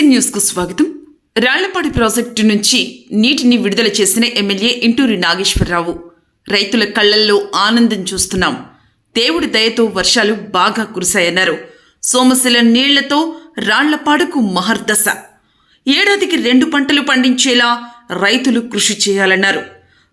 SC న్యూస్కు స్వాగతం. రాళ్ళపాడి project నుంచి నీటిని విడుదల చేసిన ఎమ్మెల్యే ఇంటూరి నాగేశ్వరరావు. రైతుల కళ్ళల్లో ఆనందం చూస్తున్నాం. దేవుడి దయతో వర్షాలు బాగా కురిశాయన్నారు. సోమశిల నీళ్ళతో రాళ్ళపాడుకు మహర్దశ. ఏడాదికి రెండు పంటలు పండించేలా రైతులు కృషి చేయాలన్నారు.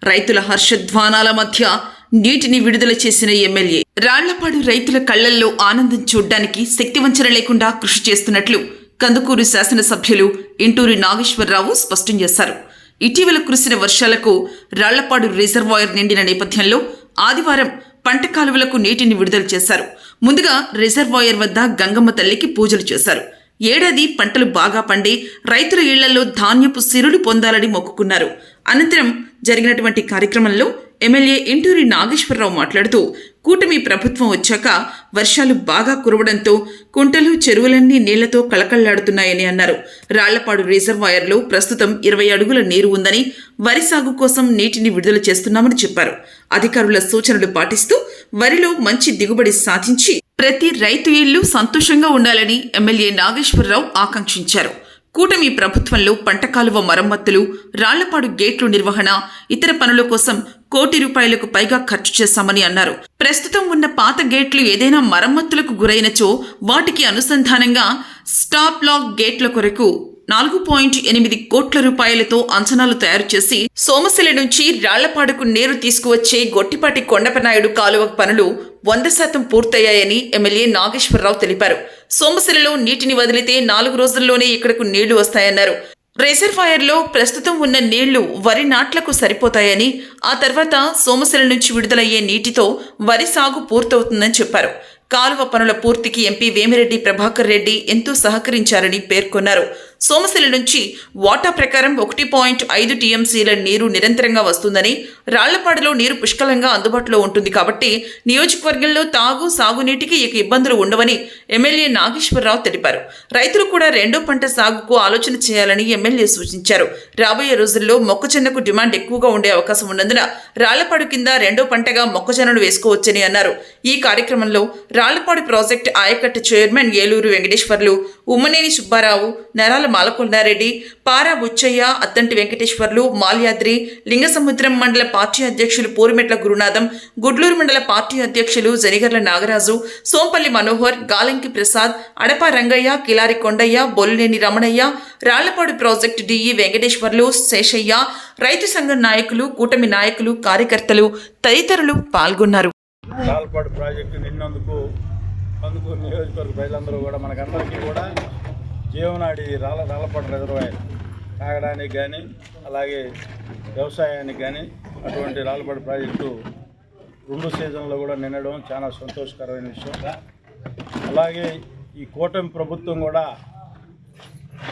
రైతుల హర్షధ్వానాల మధ్య నీటిని విడుదల చేసిన ఎమ్మెల్యే. రాళ్ళపాడు రైతుల కళ్ళల్లో ఆనందం చూడ్డానికి శక్తివంచన లేకుండా కృషి చేస్తున్నట్లు కందుకూరు శాసనసభ్యులు ఇంటూరి నాగేశ్వరరావు స్పష్టం చేశారు. ఇటీవల కురిసిన వర్షాలకు రాళ్ళపాడు రిజర్వాయర్ నిండిన నేపథ్యంలో ఆదివారం పంట కాలువలకు నీటిని విడుదల చేశారు. ముందుగా రిజర్వాయర్ వద్ద గంగమ్మ తల్లికి పూజలు చేశారు. ఏడాది పంటలు బాగా పండి రైతుల ఇళ్ళలో ధాన్యపు సిరులు పొందాలని మొక్కుకున్నారు. అనంతరం జరిగినటువంటి కార్యక్రమంలో ఎమ్మెల్యే ఇంటూరి నాగేశ్వరరావు మాట్లాడుతూ కూటమి ప్రభుత్వం వచ్చాక వర్షాలు బాగా కురవడంతో కుంటలు చెరువులన్నీ నీళ్ళతో కళకళ్ళాడుతున్నాయని అన్నారు. రాళ్ళపాడు రిజర్వాయర్లో ప్రస్తుతం ఇరవై అడుగుల నీరు ఉందని వరి సాగు కోసం నీటిని విడుదల చేస్తున్నామని చెప్పారు. అధికారుల సూచనలు పాటిస్తూ వరిలో మంచి దిగుబడి సాధించి ప్రతి రైతు ఇల్లు సంతోషంగా ఉండాలని ఎమ్మెల్యే నాగేశ్వరరావు ఆకాంక్షించారు. కూటమి ప్రభుత్వంలో పంట కాలువ మరమ్మతులు రాళ్ళపాడు గేట్లు నిర్వహణ ఇతర పనుల కోసం కోటి రూపాయలకు పైగా ఖర్చు చేశామని అన్నారు. ప్రస్తుతం ఉన్న పాత గేట్లు ఏదైనా మరమ్మతులకు గురైనచో వాటికి అనుసంధానంగా స్టాప్ లాక్ గేట్ల కొరకు నాలుగు పాయింట్ ఎనిమిది కోట్ల రూపాయలతో అంచనాలు తయారు చేసి సోమశిల నుంచి రాళ్ళపాడుకు నీరు తీసుకువచ్చే గొట్టిపాటి కొండపనాయుడు కాలువ పనులు వంద శాతం పూర్తయ్యాయని ఎమ్మెల్యే నాగేశ్వరరావు తెలిపారు. సోమశిలలో నీటిని వదిలితే నాలుగు రోజుల్లోనే ఇక్కడకు నీళ్ళు వస్తాయన్నారు. రిజర్వాయర్లో ప్రస్తుతం ఉన్న నీళ్ళు వరి నాట్లకు సరిపోతాయని ఆ తర్వాత సోమశిల నుంచి విడుదలయ్యే నీటితో వరి సాగు పూర్తవుతుందని చెప్పారు. కాలువ పనుల పూర్తికి ఎంపీ వేమిరెడ్డి ప్రభాకర్ రెడ్డి ఎంతో సహకరించారని పేర్కొన్నారు. సోమశిల నుంచి వాటా ప్రకారం ఒకటి పాయింట్ ఐదు టీఎంసీల నీరు నిరంతరంగా వస్తుందని రాళ్ళపాడులో నీరు పుష్కలంగా అందుబాటులో ఉంటుంది కాబట్టి నియోజకవర్గంలో తాగు సాగునీటికి ఇక ఇబ్బందులు ఉండవని ఎమ్మెల్యే నాగేశ్వరరావు తెలిపారు. రైతులు కూడా రెండో పంట సాగుకు ఆలోచన చేయాలని ఎమ్మెల్యే సూచించారు. రాబోయే రోజుల్లో మొక్కజొన్నకు డిమాండ్ ఎక్కువగా ఉండే అవకాశం ఉన్నందున రాళ్ళపాడు కింద రెండో పంటగా మొక్కజొన్నను వేసుకోవచ్చని అన్నారు. ఈ కార్యక్రమంలో రాళ్ళపాడు ప్రాజెక్టు ఆయకట్టు చైర్మన్ ఏలూరు వెంకటేశ్వర్లు ఉమ్మనేని సుబ్బారావు నరాల మాలకొండారెడ్డి పారా బుచ్చయ్య అత్తంటి వెంకటేశ్వర్లు మాల్యాద్రి లింగసముద్రం మండల పార్టీ అధ్యక్షులు పూరిమెట్ల గురునాథం గుడ్లూరు మండల పార్టీ అధ్యక్షులు జనిగర్ల నాగరాజు సోంపల్లి మనోహర్ గాలంకి ప్రసాద్ అడప రంగయ్య కిలారి కొండయ్య బొల్లినేని రమణయ్య రాళ్ళపాడు ప్రాజెక్టు డిఈ వెంకటేశ్వర్లు శేషయ్య రైతు సంఘం నాయకులు కూటమి నాయకులు కార్యకర్తలు తదితరులు పాల్గొన్నారు. రాళ్ళపాడు ప్రాజెక్టు నిన్నందుకు కందుకూరు నియోజకవర్గ ప్రజలందరూ కూడా మనకందరికీ కూడా జీవనాడి రాళ్ళ రాళ్ళపాడు రిజర్వాయర్ తాగడానికి కానీ అలాగే వ్యవసాయానికి కానీ అటువంటి రాళ్ళపాడు ప్రాజెక్టు రెండు సీజన్లో కూడా నిండడం చాలా సంతోషకరమైన విషయం. అలాగే ఈ కూటమి ప్రభుత్వం కూడా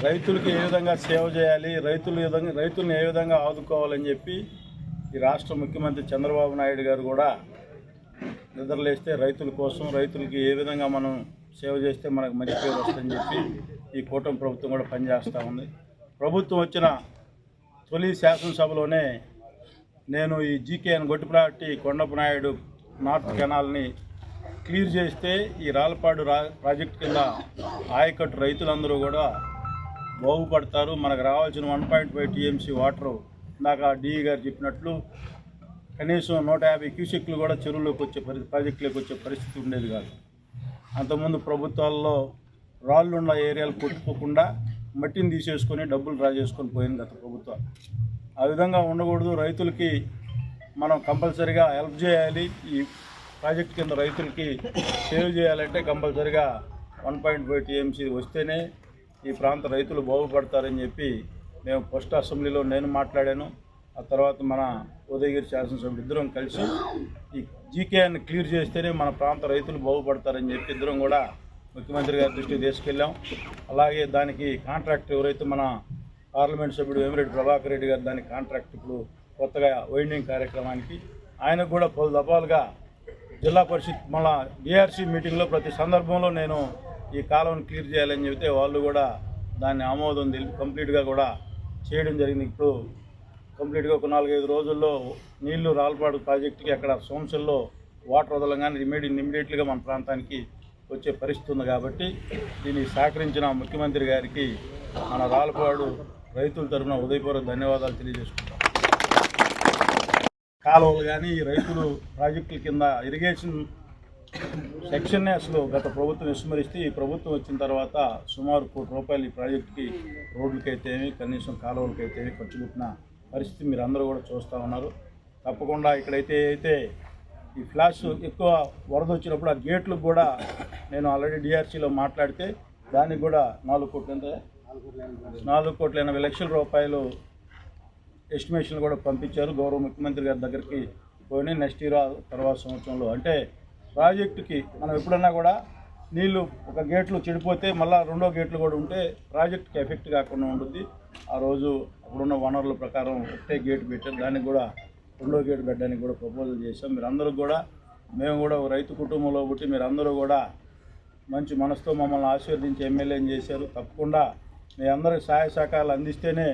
రైతులకు ఏ విధంగా సేవ చేయాలి రైతులు విధంగా రైతులను ఏ విధంగా ఆదుకోవాలని చెప్పి ఈ రాష్ట్ర ముఖ్యమంత్రి చంద్రబాబు నాయుడు గారు కూడా నిద్రలేస్తే రైతుల కోసం రైతులకి ఏ విధంగా మనం సేవ చేస్తే మనకు మంచి పేరు వస్తుందని చెప్పి ఈ కూటమి ప్రభుత్వం కూడా పనిచేస్తూ ఉంది. ప్రభుత్వం వచ్చిన తొలి శాసనసభలోనే నేను ఈ జీకేఎన్ గొట్టిపాటి కొండపు నాయుడు నార్త్ కెనాల్ని క్లియర్ చేస్తే ఈ రాలపాడు రా ప్రాజెక్ట్ కింద ఆయకట్టు రైతులందరూ కూడా బాగుపడతారు. మనకు రావాల్సిన one point five TMC water ఇందాక డిఈ గారు చెప్పినట్లు కనీసం నూట యాభై క్యూసెక్లు కూడా చెరువులోకి వచ్చే పరి ప్రాజెక్టులోకి వచ్చే పరిస్థితి ఉండేది కాదు. అంతకుముందు ప్రభుత్వాల్లో రాళ్ళు ఉన్న ఏరియాలు కొట్టుకోకుండా మట్టిని తీసేసుకొని డబ్బులు డ్రా చేసుకొని పోయింది గత ప్రభుత్వం ఆ విధంగా ఉండకూడదు. రైతులకి మనం కంపల్సరిగా హెల్ప్ చేయాలి. ఈ ప్రాజెక్ట్ కింద రైతులకి సేవ్ చేయాలంటే కంపల్సరిగా వన్ పాయింట్ ఫైవ్ టీఎంసీ వస్తేనే ఈ ప్రాంత రైతులు బాగుపడతారని చెప్పి మేము ఫస్ట్ అసెంబ్లీలో నేను మాట్లాడాను. ఆ తర్వాత మన ఉదయగిరి శాసనసభ్యులు ఇద్దరం కలిసి ఈ జీకేఎన్ క్లియర్ చేస్తేనే మన ప్రాంత రైతులు బాగుపడతారని చెప్పి ఇద్దరం కూడా ముఖ్యమంత్రి గారి దృష్టికి తీసుకెళ్ళాం. అలాగే దానికి కాంట్రాక్ట్ ఎవరైతే మన పార్లమెంట్ సభ్యుడు వేమిరెడ్డి ప్రభాకర్ రెడ్డి గారు దానికి కాంట్రాక్ట్ ఇప్పుడు కొత్తగా వైండింగ్ కార్యక్రమానికి ఆయనకు కూడా పలు దఫాలుగా జిల్లా పరిషత్ మన డిఆర్సీ మీటింగ్లో ప్రతి సందర్భంలో నేను ఈ కాలువను క్లియర్ చేయాలని చెబితే వాళ్ళు కూడా దాన్ని ఆమోదం తెలిపి కంప్లీట్గా కూడా చేయడం జరిగింది. ఇప్పుడు కంప్లీట్గా ఒక నాలుగైదు రోజుల్లో నీళ్ళు రాల్పాడు ప్రాజెక్టుకి అక్కడ సోమశల్లో వాటర్ వదలంగానే రిమేడి ఇమీడియట్గా మన ప్రాంతానికి వచ్చే పరిస్థితి ఉంది కాబట్టి దీన్ని సహకరించిన ముఖ్యమంత్రి గారికి మన రాలపాడు రైతుల తరఫున ఉదయపూర్వక ధన్యవాదాలు తెలియజేసుకుంటాం. కాలువలు కానీ ఈ రైతులు ప్రాజెక్టుల కింద ఇరిగేషన్ సెక్షన్ అసలు గత ప్రభుత్వం విస్మరిస్తే ఈ ప్రభుత్వం వచ్చిన తర్వాత సుమారు కోటి రూపాయలు ఈ ప్రాజెక్టుకి రోడ్లకైతేమి కనీసం కాలువలకైతేమి ఖర్చు పెట్టిన పరిస్థితి మీరు అందరూ కూడా చూస్తూ ఉన్నారు. తప్పకుండా ఇక్కడైతే అయితే ఈ ఫ్లాష్ ఎక్కువ వరద వచ్చినప్పుడు ఆ గేట్లకు కూడా నేను ఆల్రెడీ డిఆర్సీలో మాట్లాడితే దానికి కూడా నాలుగు కోట్ల ఎంత? నాలుగు కోట్ల ఎనభై లక్షల రూపాయలు ఎస్టిమేషన్ కూడా పంపించారు. గౌరవ ముఖ్యమంత్రి గారి దగ్గరికి పోయినాయి. నెక్స్ట్ ఇయర్ ఆ తర్వాత సంవత్సరంలో. అంటే ప్రాజెక్టుకి మనం ఎప్పుడన్నా కూడా నీళ్ళు ఒక గేట్లు చెడిపోతే మళ్ళీ రెండో గేట్లు కూడా ఉంటే ప్రాజెక్టుకి ఎఫెక్ట్ కాకుండా ఉంటుంది ఆ రోజు అప్పుడున్న వనరుల ప్రకారం ఒకటే గేట్ పెట్టారు దానికి కూడా రెండో గేట్ పెట్టడానికి కూడా ప్రపోజల్ చేశాం. మీరందరూ కూడా మేము కూడా ఒక రైతు కుటుంబంలో పుట్టి మీరందరూ కూడా మంచి మనసుతో మమ్మల్ని ఆశీర్వదించి ఎమ్మెల్యేని చేశారు. తప్పకుండా మీ అందరి సహాయ సహకారాలు అందిస్తేనే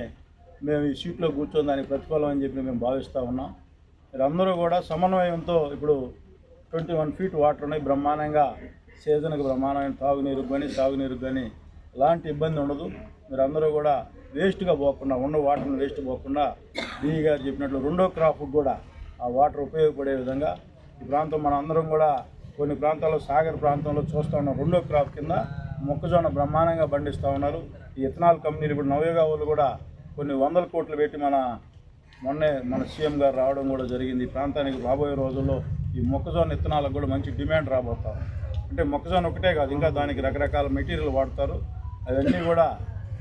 మేము ఈ సీట్లో కూర్చొని దానికి ప్రతిఫలం అని చెప్పి మేము భావిస్తూ ఉన్నాం. మీరందరూ కూడా సమన్వయంతో ఇప్పుడు ట్వంటీ వన్ ఫీట్ వాటర్ ఉన్నాయి. బ్రహ్మాండంగా సీజన్కి ప్రమాణమైన తాగునీరు కానీ తాగునీరు కానీ ఎలాంటి ఇబ్బంది ఉండదు. మీరందరూ కూడా వేస్ట్గా పోకుండా ఉన్న వాటర్ని వేస్ట్ పోకుండా డీ గారు చెప్పినట్లు రెండో క్రాప్కి కూడా ఆ వాటర్ ఉపయోగపడే విధంగా ఈ ప్రాంతం మన అందరం కూడా కొన్ని ప్రాంతాల్లో సాగర్ ప్రాంతంలో చూస్తూ ఉన్నాం. రెండో క్రాప్ కింద మొక్కజొన్న బ్రహ్మాండంగా పండిస్తూ ఉన్నారు. ఈ ఇథనాల్ కంపెనీలు ఇప్పుడు నవయోగా వాళ్ళు కూడా కొన్ని వందల కోట్లు పెట్టి మన మొన్నే మన సీఎం గారు రావడం కూడా జరిగింది. ఈ ప్రాంతానికి రాబోయే రోజుల్లో ఈ మొక్కజొన్న ఇత్తనాలకు కూడా మంచి డిమాండ్ రాబోతాం అంటే మొక్కజొన్న ఒకటే కాదు ఇంకా దానికి రకరకాల మెటీరియల్ వాడతారు. అవన్నీ కూడా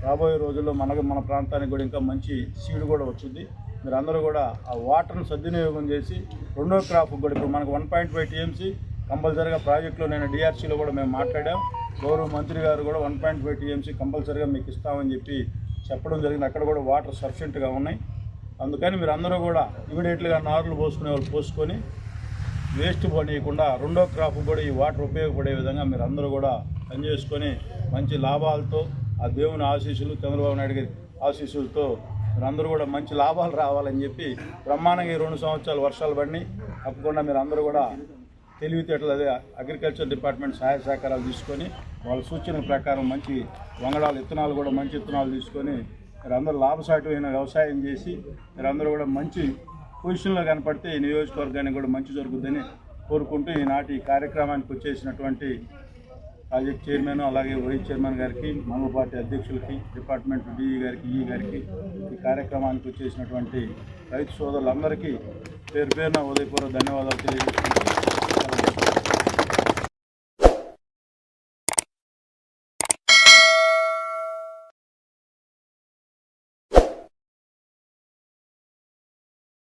రాబోయే రోజుల్లో మనకు మన ప్రాంతానికి కూడా ఇంకా మంచి సీడ్ కూడా వచ్చింది. మీరు అందరూ కూడా ఆ వాటర్ను సద్వినియోగం చేసి రెండో క్రాప్ కూడా ఇప్పుడు మనకు వన్ పాయింట్ ఫైవ్ టీఎంసీ కంపల్సరీగా ప్రాజెక్టులో నేను డిఆర్సీలో కూడా మేము మాట్లాడాం. గౌరవ మంత్రి గారు కూడా వన్ పాయింట్ ఫైవ్ టీఎంసీ కంపల్సరీగా మీకు ఇస్తామని చెప్పి చెప్పడం జరిగింది. అక్కడ కూడా వాటర్ సఫిషియెంట్గా ఉన్నాయి. అందుకని మీరు అందరూ కూడా ఇమీడియట్గా నారులు పోసుకునే వాళ్ళు పోసుకొని వేస్ట్ పడేయకుండా రెండో క్రాప్ కూడా ఈ వాటర్ ఉపయోగపడే విధంగా మీరు అందరూ కూడా పనిచేసుకొని మంచి లాభాలతో ఆ దేవుని ఆశీస్సులు చంద్రబాబు నాయుడు గారి ఆశీస్సులతో మీరు అందరూ కూడా మంచి లాభాలు రావాలని చెప్పి బ్రహ్మాండంగా ఈ రెండు సంవత్సరాలు వర్షాలు పడినాయి తప్పకుండా మీరు అందరూ కూడా తెలివితేటలు అదే అగ్రికల్చర్ డిపార్ట్మెంట్ సహాయ సహకారాలు తీసుకొని వాళ్ళ సూచనల ప్రకారం మంచి వంగడాలు విత్తనాలు కూడా మంచి విత్తనాలు తీసుకొని మీరు అందరూ లాభసాటిమైన వ్యవసాయం చేసి మీరందరూ కూడా మంచి పొజిషన్లో కనపడితే ఈ నియోజకవర్గానికి కూడా మంచి జరుగుద్దని కోరుకుంటూ ఈనాటి కార్యక్రమానికి వచ్చేసినటువంటి ప్రాజెక్ట్ చైర్మన్ అలాగే వైస్ చైర్మన్ గారికి మంగళ పార్టీ అధ్యక్షులకి డిపార్ట్మెంట్ డిఈ గారికి ఈ గారికి ఈ కార్యక్రమానికి వచ్చేసినటువంటి రైతు సోదరులందరికీ పేరు పేరున ఉదయపూర్వ ధన్యవాదాలు తెలియజేస్తున్నాను.